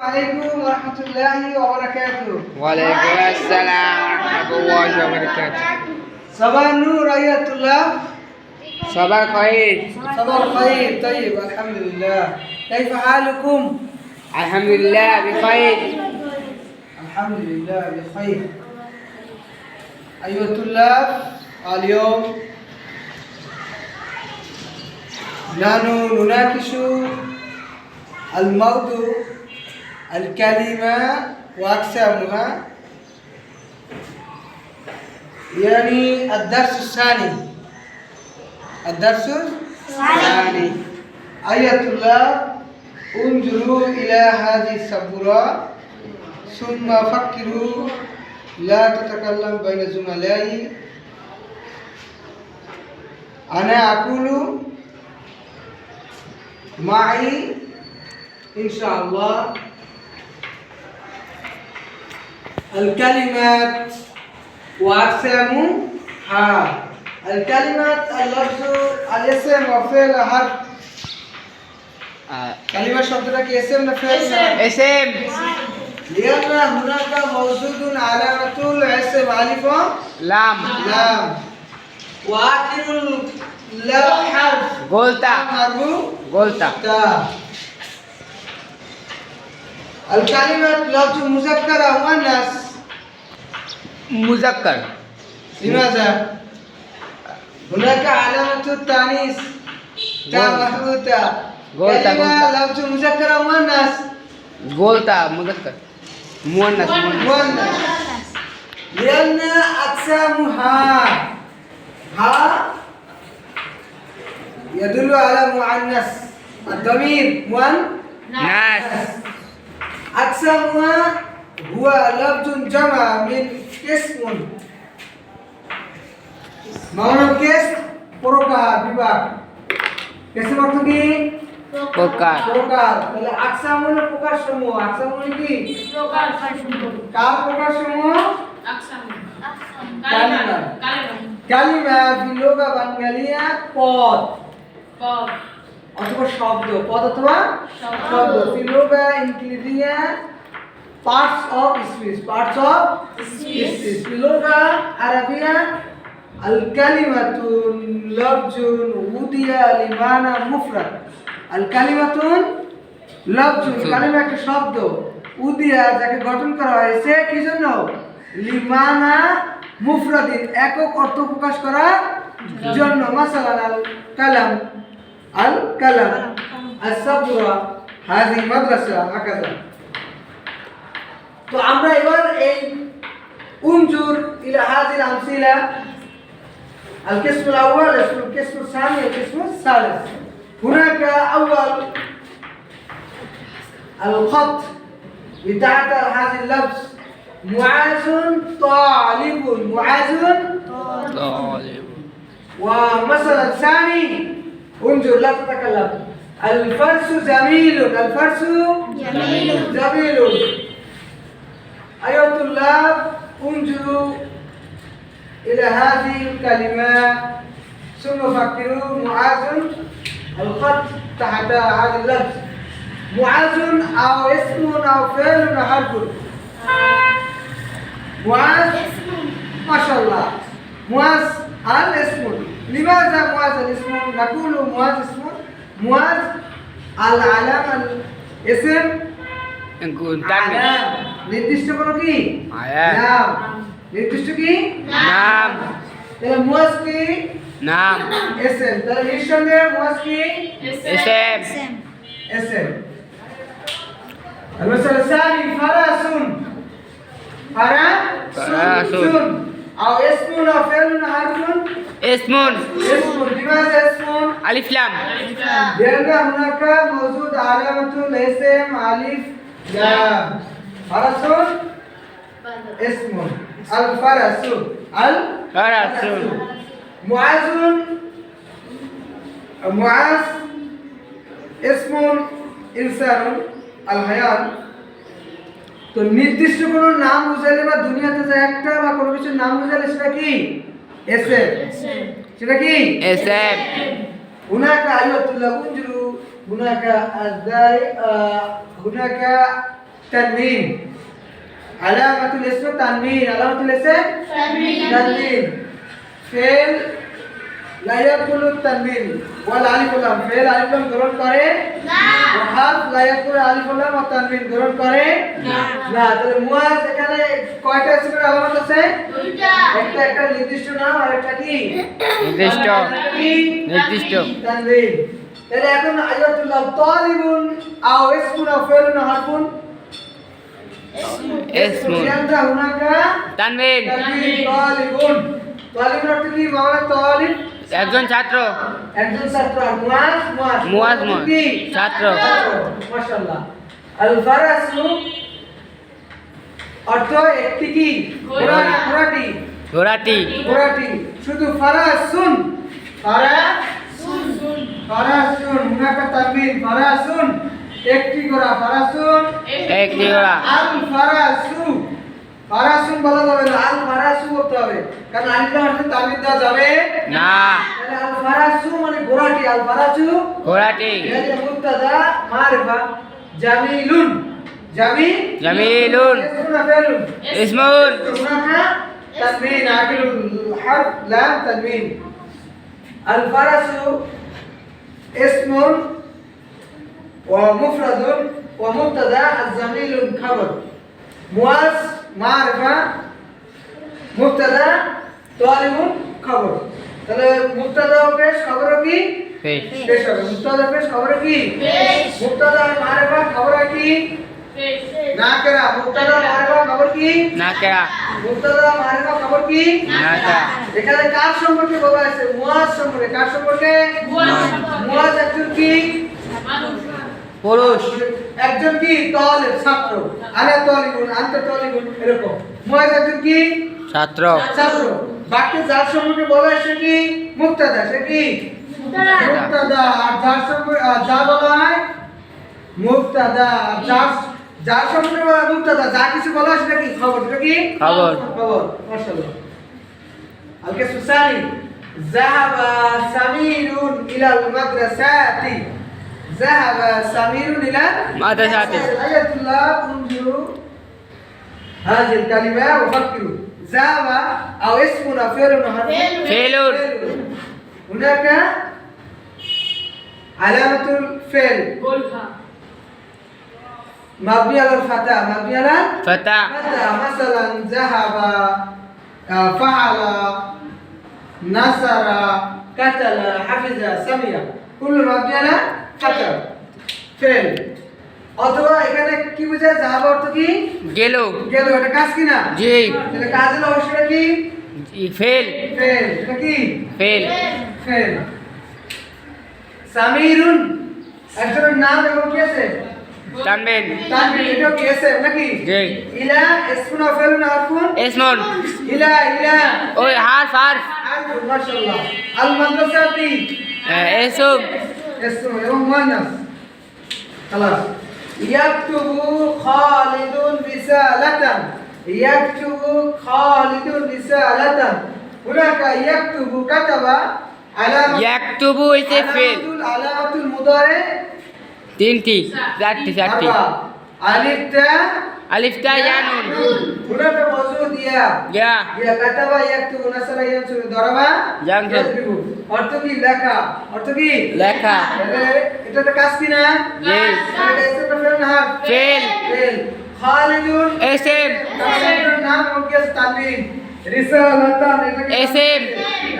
عليكم ورحمة الله وبركاته. وعليكم السلام ورحمة الله وبركاته. صباح النور أيها الطلاب. صباح الخير. صباح الخير. طيب الحمد لله. كيف حالكم؟ الحمد لله بخير. الحمد لله بخير. أيها الطلاب اليوم نحن نناقش الموضوع الكلمة وأقسامها. يعني الدرس الثاني. الدرس الثاني. أيها الطلاب انظروا إلى هذه السبورة. ثم فكروا. لا تتكلم بين زملائي. أنا أقول معي إن شاء الله. الكلمات وأقسامها آه. الكلمات اللفظ الاسم وفعل حرف. آه. كلمة شبدك اسم فعل. اسم. لأن هناك موجود علامة الاسم ألف. لام. لام. وآخر لا حرف. قلت. قلت. الكلمات لفظ مذكرة مؤنث. Muzakar, gimana saya? Mulai ke alam itu, tani, kawan, aku, tak, kawan, tak, mulai ke alam itu, muzakar amanas, goltam, muzakar, muanas, ha, ha, ya dulu alam mu, anas, atau min, muan, na, aksamu, ha, bua, jama, min. Case কোন? মাওলানা case প্রকার বিভাগ কেসের অর্থ কি? প্রকার। প্রকার। তাহলে আকসাম প্রকার সমূহ আকসাম মানে কি? প্রকার সমূহ কার প্রকার সমূহ আকসাম। কালিমা। কালিমা। বিলোগা বাঙ্গালিয়া পদ। পদ। অথবা শব্দ। পদ অথবা শব্দ। বিলোগা ইনক্লুডিয়া parts of speech parts of speech বিলোগা Arabia الكلمة لفظ وضع لمعنى مفرد الكلمة লফজ কালিমা একটা শব্দ উদিয়া যাকে গঠন করা হয়েছে কি জন্য লিমানা মুফরাদিন একক অর্থ প্রকাশ করার জন্য মাসালান আল কালাম আল কালাম আস-সাবরা হাযি মাদ্রাসা হাকাযা তো আমরা এবার এই উনজুর ইলা হাযিল আমসিলা القسم الأول اسمه القسم الثاني القسم الثالث هناك أول الخط بتاعت هذا اللفظ معاذ طالب معاذ ومثلا ثاني انظر لا تتكلم الفرس جميل الفرس جميل. جميل أيها الطلاب انظروا إلى هذه الكلمة. ثم فكروا. معاذ الخط تحت هذا اللفظ. معاذ أو اسم أو فعل أو حرف معاذ؟ ما شاء الله. معاذ الاسم. لماذا معاذ الاسم؟ نقول معاذ اسم. معاذ العلامة الاسم. نقول تعمل. নির্দিষ্ট কোনো কি আয়াত। নাম নির্দিষ্ট কি নাম তাহলে মুয়াজ কি নাম এসএম তাহলে নিঃসন্দেহে মুয়াজ কি এস এম اسم المثال الثاني فرس فرس فرس. أو اسم أو فعل أو حرف اسمون اسم لماذا اسم؟ আলিফলাম لأن هناك موجود علامة الاسم ألف لام فرس اسم الفرس الفرس فرس. معاذ معاذ اسم ইনসান আল হায়াত তো নির্দিষ্ট কোনো নাম বুঝাইলে বা দুনিয়াতে যে একটা বা কোনো কিছুর নাম বুঝাইলে সেটা কি এসে সেটা কি এস এম هناك أيها الطلاب انظروا هناك ازاي آه، هناك তানবিন। আলামাতুল ইসম তানবিন। আলামাতুল ইসম তানবিন। ফেল লা ইয়াকুলু তানবিন। ওয়াল আলিফ লাম। ফেল আলিফ লাম গ্রহণ করে হাফ লা ইয়াকুলু আলিফ লাম ও তানবিন গ্রহণ করে না। তাহলে মুয়াজ এখানে কয়টা ইসমের আলামত আছে? একটা একটা নির্দিষ্ট নাম আর একটা কি? নির্দিষ্ট? নির্দিষ্ট। তানবিন। তাহলে এখন আয়াতুল্লাহ তালিবুন আও ইসমুন আও ফেলুন হারফুন। ইসমুন তানবিন একজন ছাত্র একজন ছাত্র মুয়াজ মুয়াজ মুয়াজ, অর্থ মুয়াজ। কি? ছাত্র। মাশাআল্লাহ আল ফারাসু অর্থ একটি কি ঘোড়াটি ঘোড়াটি ঘোড়াটি শুধু ফারাসুন ফারা ফারাসুন হুনাকা তানবিন ফারাসুন একটি ঘোড়া ফারাসুন একটি ঘোড়া আল ফারাসু ফারাসুন বলা যাবে না আল ফারাসু বলতে হবে কারণ আলিফ লাম অর্থে তানবিন দেওয়া যাবে না তাহলে আল ফারাসু মানে ঘোড়াটি আল ফারাসু ঘোড়াটি এটা মুবতাদা মারিফা জামিলুন জামি জামিলুন ইসমুন ফেলুন ইসমুন هناك تنوين عاقل الحرف لام تنوين الفرس اسم ومفرد ومبتدا الزميل خبر مواس معرفة مبتدا طالب خبر তাহলে মুক্তাদা পেশ খবর কি পেশ পেশ হবে মুক্তাদা পেশ খবর কি মুক্তাদা মারফা খবর কি নাকরা মুক্তাদা মারফা খবর কি নাকেরা মুক্তাদা মারিফা খবর কি নাকা এখানে কার সম্পর্কে বলা আছে মুয়াজ সম্পর্কে কার সম্পর্কে মুয়াজ একজন কি পুরুষ একজন কি তলের ছাত্র? আলা তলিগুন আন্ত তলিগুন এরকম। মহিলা একজন কি? ছাত্র। ছাত্র। বাকি যার সম্পর্কে বলা হয় কি? মুক্তাদা। সে কি? মুক্তাদা। আর যার সম্পর্কে যা বলা হয়? মুক্তাদা। আর যার যার সম্পর্কে বলা মুক্তাদা। যা কিছু বলা হয় সেটা কি? খবর। সেটা কি? খবর। খবর। মাশাআল্লাহ। আলকে সুসানি যাহাবা সামিরুন ইলাল মাদ্রাসাতি। ذهب سمير إلى مدرسته أيها الطلاب انظروا هذه الكلمة وفكروا ذهب أو اسمنا فعل فعل. هناك علامة الفعل. مبني على الفتاة. مبني على فتاة. مثلا ذهب آه، فعل نصر قتل حفظ سمية كل مبني على আচ্ছা, ফ্রেন্ড অথবা এখানে কি বোঝায়? যাহাব অর্থ কি? গেল। গেল এটা কাজ কি না? জি। এটা কাজ হলো অবশ্যটা কি? ফেল। ফেল কি? ফেল। ফেল। সামিরুন একজনের নাম এবং কি আছে? তানবিন। তানবিন এটা কি আছে নাকি? জি। ইলা ইসমুন আফেল না আরফুন ইসমুন ইলা ইলা। ওই হারফ হারফ। মাশাআল্লাহ। আল মাদ্রাসাতি হ্যাঁ, এসব। এসো এবং মাইনাস খালাস। ইয়াকতুবু খালিদুন রিসালাতান ইয়াকতুবু খালিদুন রিসালাতান হুনাকা ইয়াকতুবু কাতাবা ইয়াকতুবু হইছে ফেল। আলামাতুল মুদারে। তিনটি চারটি চারটি। আলিফটা আলিফটা ইয়া নুন। হুনাকা মাযুদ ইয়া। ইয়া। ইয়া কাতাবা ইয়াকতুবু নাসরা ইয়ানসুর দরাবা। ইয়াকতুবু। অর্থ কি? লেখা। অর্থ কি? লেখা। এটাতে কাজ কি না? এটা একটা ফেল না ফেল ফেল খালিদুন এসএম তাসমির নাম মুকেশ তানভীর।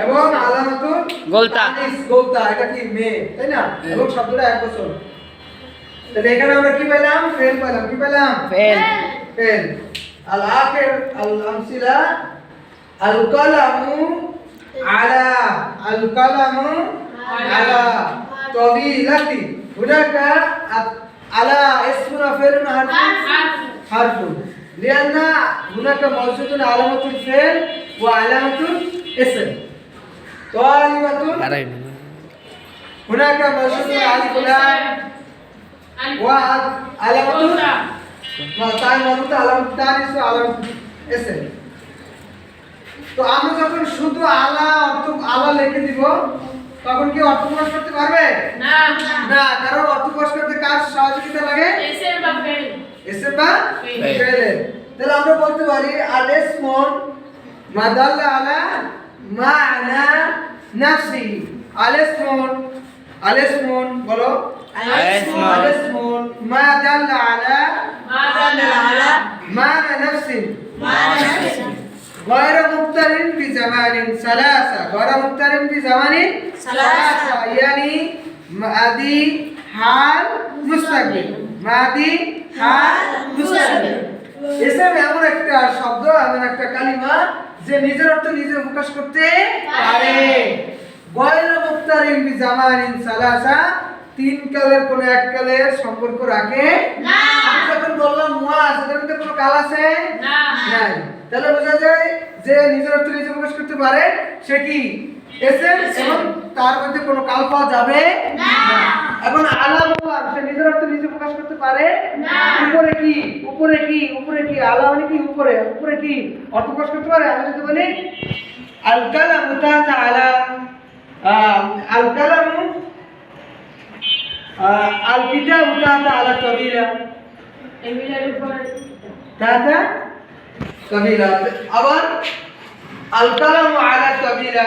এবং আলামাতুন গোলতা। কি মে তাই না? এবং শব্দটা এক বছর। তাহলে এখানে আমরা কি পেলাম? ফেল পেলাম। কি পেলাম? ফেল ফেল আল আখির আল আমসিলা আল কলামু القلم على القلم على طويلة هناك على اسم فعل حرف حرف لأن هناك موجود علامة الفعل وعلامة الاسم طالبة هناك موجود ألف لام وعلامة তাই মতো আলামত তানিস ও আলামত এসেন তো আমরা যখন শুধু আলা অর্থ আলা লিখে দিব তখন কি অর্থ প্রকাশ করতে পারবে না কারণ অর্থ প্রকাশ করতে কার সহযোগিতা লাগে এসে বা Fail. ফেলের তাহলে আমরা বলতে পারি আল ইসমুন মা দাল্লা আলা মা'না নাফসি আল ইসমুন আল ইসমুন বলো الاسم আল ইসমুন মা দাল্লা আলা মা'না নাফসি غير مقترن بزمان ثلاثة غير مقترن بزمان ثلاثة يعني ماضي حال مستقبل মাদি হাল মুস্তাকবিল এসব এমন একটা শব্দ এমন একটা কালিমা যে নিজের অর্থ নিজে প্রকাশ করতে পারে গয়র মুক্তারিন বি জামানিন সালাসা তিন কালের কোন এক কালের সম্পর্ক রাখে না। আমি যখন বললাম মুয়াজ এটার মধ্যে কোনো কাল আছে নাই তাহলে বোঝা যায় যে নিজের অর্থ নিজে প্রকাশ করতে পারে সে কি এসেন এবং তার মধ্যে কোনো কাল পাওয়া যাবে না। এখন আলা বললাম সে নিজের অর্থ নিজে প্রকাশ করতে পারে? না। উপরে কি? উপরে কি? উপরে কি? আলা মানে কি উপরে? উপরে কি? অর্থ প্রকাশ করতে পারে? আমি যদি বলি আল কালামু তাতা আলা। আল কালামু আল কিতাবু তাতা আলা কাবিলা তাতা কাবিলা আবার আল কালামু আলা কাবিলা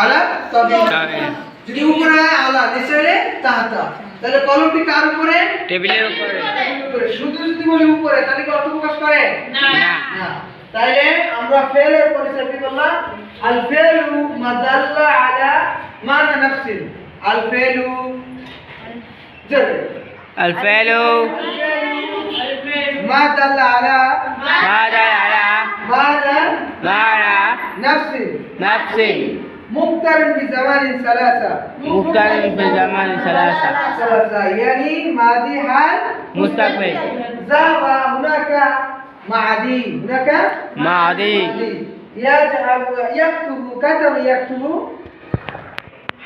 আলা কাবিলা কাবিলা। যদি উপরে হয় আলা নিচে হলে তাহাতা তাহলে কলমটি কার উপরে টেবিলের উপরে টেবিলের উপরে শুধু যদি বলি উপরে তাহলে কি অর্থ প্রকাশ করে না না তাইলে আমরা ফেলের পরিচয় কি বললাম আল ফেলু মাদাল্লা আলা মানা নাফসিন আল ফেলু জরে الفعل ما دل على نفس مقترن بزمان ثلاثة مقترن في زمان ثلاثة ثلاثة يعني ماضي حال مستقبل ذهب هناك معدي هناك ماضي يذهب يكتب كتب يكتب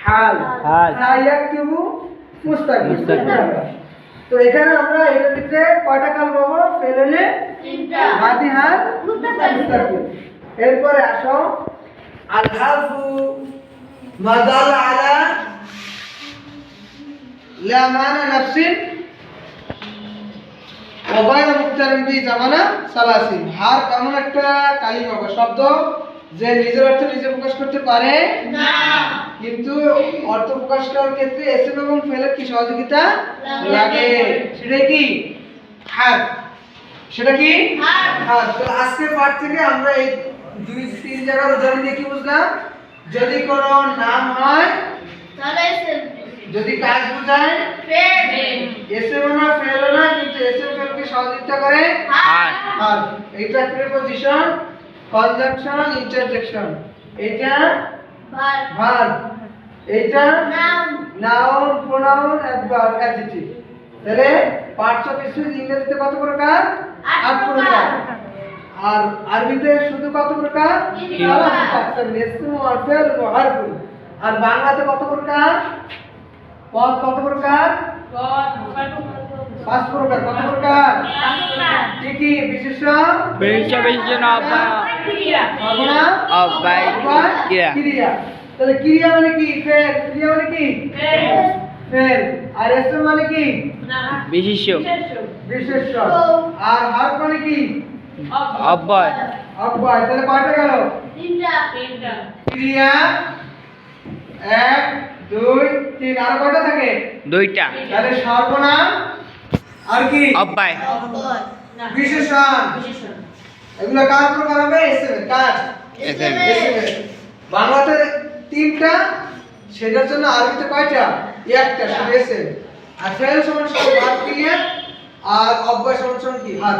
حال حال. سيكتب مستقبل مستقبل. তো এখানে আমরা এটার ভিতরে কয়টা কাল পাবো ফেলেলে মাদি হাল মুস্তাকিল এরপরে আসো আল হারফু মাদাল আলা লা মানা নাফসিন ওবায়না মুক্তারিন বি জামানা সালাসিন হার এমন একটা কালিমা শব্দ যে নিজের অর্থ নিজে প্রকাশ করতে পারে কিন্তু অর্থ প্রকাশ করার ক্ষেত্রে এসএম এবং ফেলের কি সহযোগিতা লাগে। সেটা কি? হার। সেটা কি। হার। তো আজকের পাঠ থেকে আমরা এই দুই তিন জায়গার উদাহরণ দিয়ে কি বুঝলাম? যদি কোনো নাম হয় তাহলে যদি কাজ বোঝায় এসএম না ফেল না কিন্তু এসএম ফেলকে সহযোগিতা করে আর এইটা প্রিপজিশন কনজাংশন ইন্টারজেকশন এটা ভার্ব এটা নাউন প্রোনাউন অ্যাডভার্ব অ্যাডজেক্টিভ তাহলে পার্টস অফ স্পিচ ইংরেজিতে কত প্রকার। আট প্রকার। আর আরবিতে শুধু কত প্রকার? হারফুন। আর বাংলাতে কত প্রকার? পদ কত প্রকার? পাঁচ প্রকার কত প্রকার? কি কি বিশেষ বিশেষণ অব্যয় সর্বনাম অব্যয় অব্যয়, ক্রিয়া। তাহলে ক্রিয়া মানে কি? ফেল। ক্রিয়া মানে কি? ফেল। আর এসম মানে কি? বিশিষ্ট বিশেষ্য। আর হার মানে কি? তাহলে কয়টা গেল। ক্রিয়া এক দুই তিন আর কয়টা থাকে? দুইটা। তাহলে সর্বনাম আর কি? অব্যয় বিশেষণ। এগুলো কার প্রকার হবে? এসএম কার? SM বাংলাতে তিনটা সেটার জন্য আরবিতে কয়টা? একটা সেটা আর ফেল সমান সমান ভার্ব ক্রিয়া আর অব্যয় সমান সমান কি? হাত